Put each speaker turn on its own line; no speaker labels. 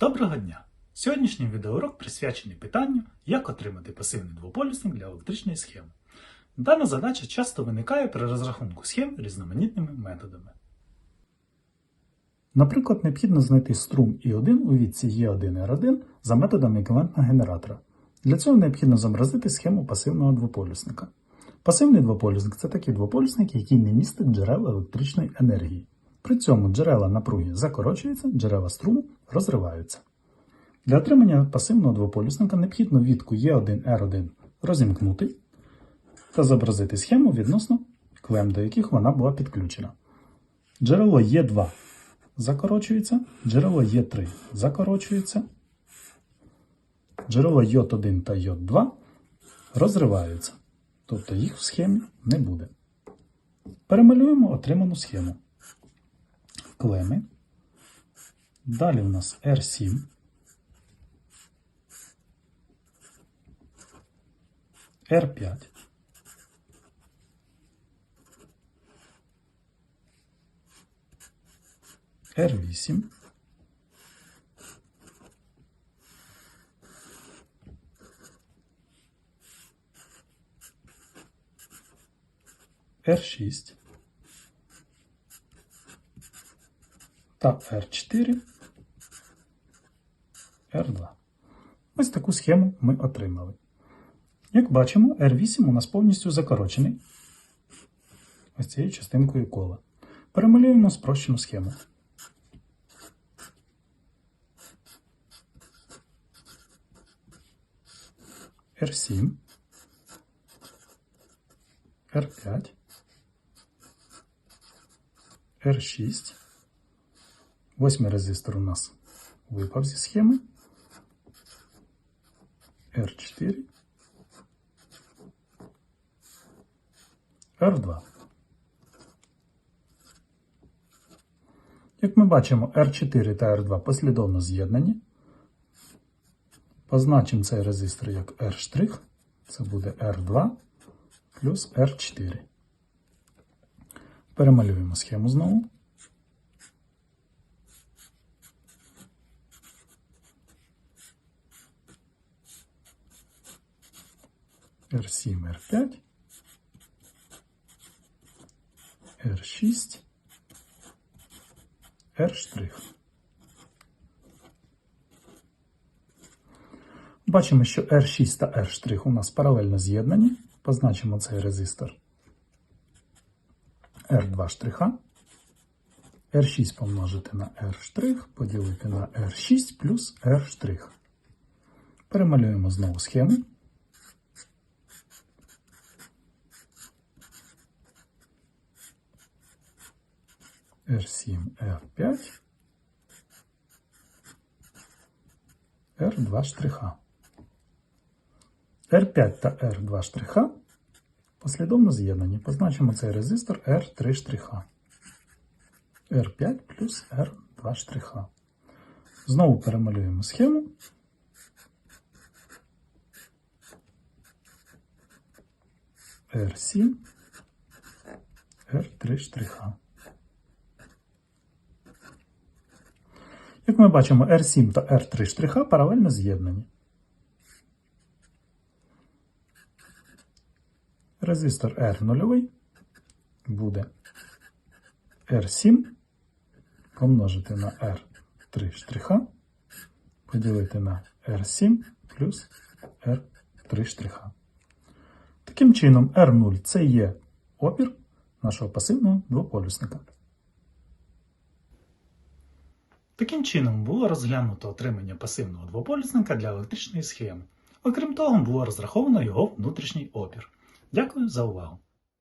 Доброго дня! Сьогоднішній відеоурок присвячений питанню, як отримати пасивний двополюсник для електричної схеми. Дана задача часто виникає при розрахунку схем різноманітними методами. Наприклад, необхідно знайти струм І1 у відці Е1R1 за методом еквівалентного генератора. Для цього необхідно зобразити схему пасивного двополюсника. Пасивний двополюсник це такий двополюсник, який не містить джерел електричної енергії. При цьому джерела напруги закорочуються, джерела струму розриваються. Для отримання пасивного двополюсника необхідно відку Е1R1 розімкнути та зобразити схему відносно клем, до яких вона була підключена. Джерело Е2 закорочується, джерело Е3 закорочується, джерело Й1 та Й2 розриваються, тобто їх в схемі не буде. Перемалюємо отриману схему. Клеми. Далі у нас R7. R5. R8. R6 та R4, R2. Ось таку схему ми отримали. Як бачимо, R8 у нас повністю закорочений ось цією частинкою кола. Перемалюємо спрощену схему. R7, R5, R6. Восьмий резистор у нас випав зі схеми. R4. R2. Як ми бачимо, R4 та R2 послідовно з'єднані. Позначимо цей резистор як R'. Це буде R2 плюс R4. Перемалюємо схему знову. R7, R5, R6, R'. Бачимо, що R6 та R' у нас паралельно з'єднані. Позначимо цей резистор R2 штриха. R6 помножити на R', поділити на R6 плюс R'. Перемалюємо знову схему. R7, R5, R2 штриха. R5 та R2 штриха послідовно з'єднані. Позначимо цей резистор R3 штриха. R5 плюс R2 штриха. Знову перемалюємо схему. R7, R3 штриха. Як ми бачимо, R7 та R3 штриха паралельно з'єднані. Резистор R0 буде R7 помножити на R3 штриха, поділити на R7 плюс R3 штриха. Таким чином, R0 це є опір нашого пасивного двополюсника. Таким чином було розглянуто отримання пасивного двополюсника для електричної схеми. Окрім того, було розраховано його внутрішній опір. Дякую за увагу!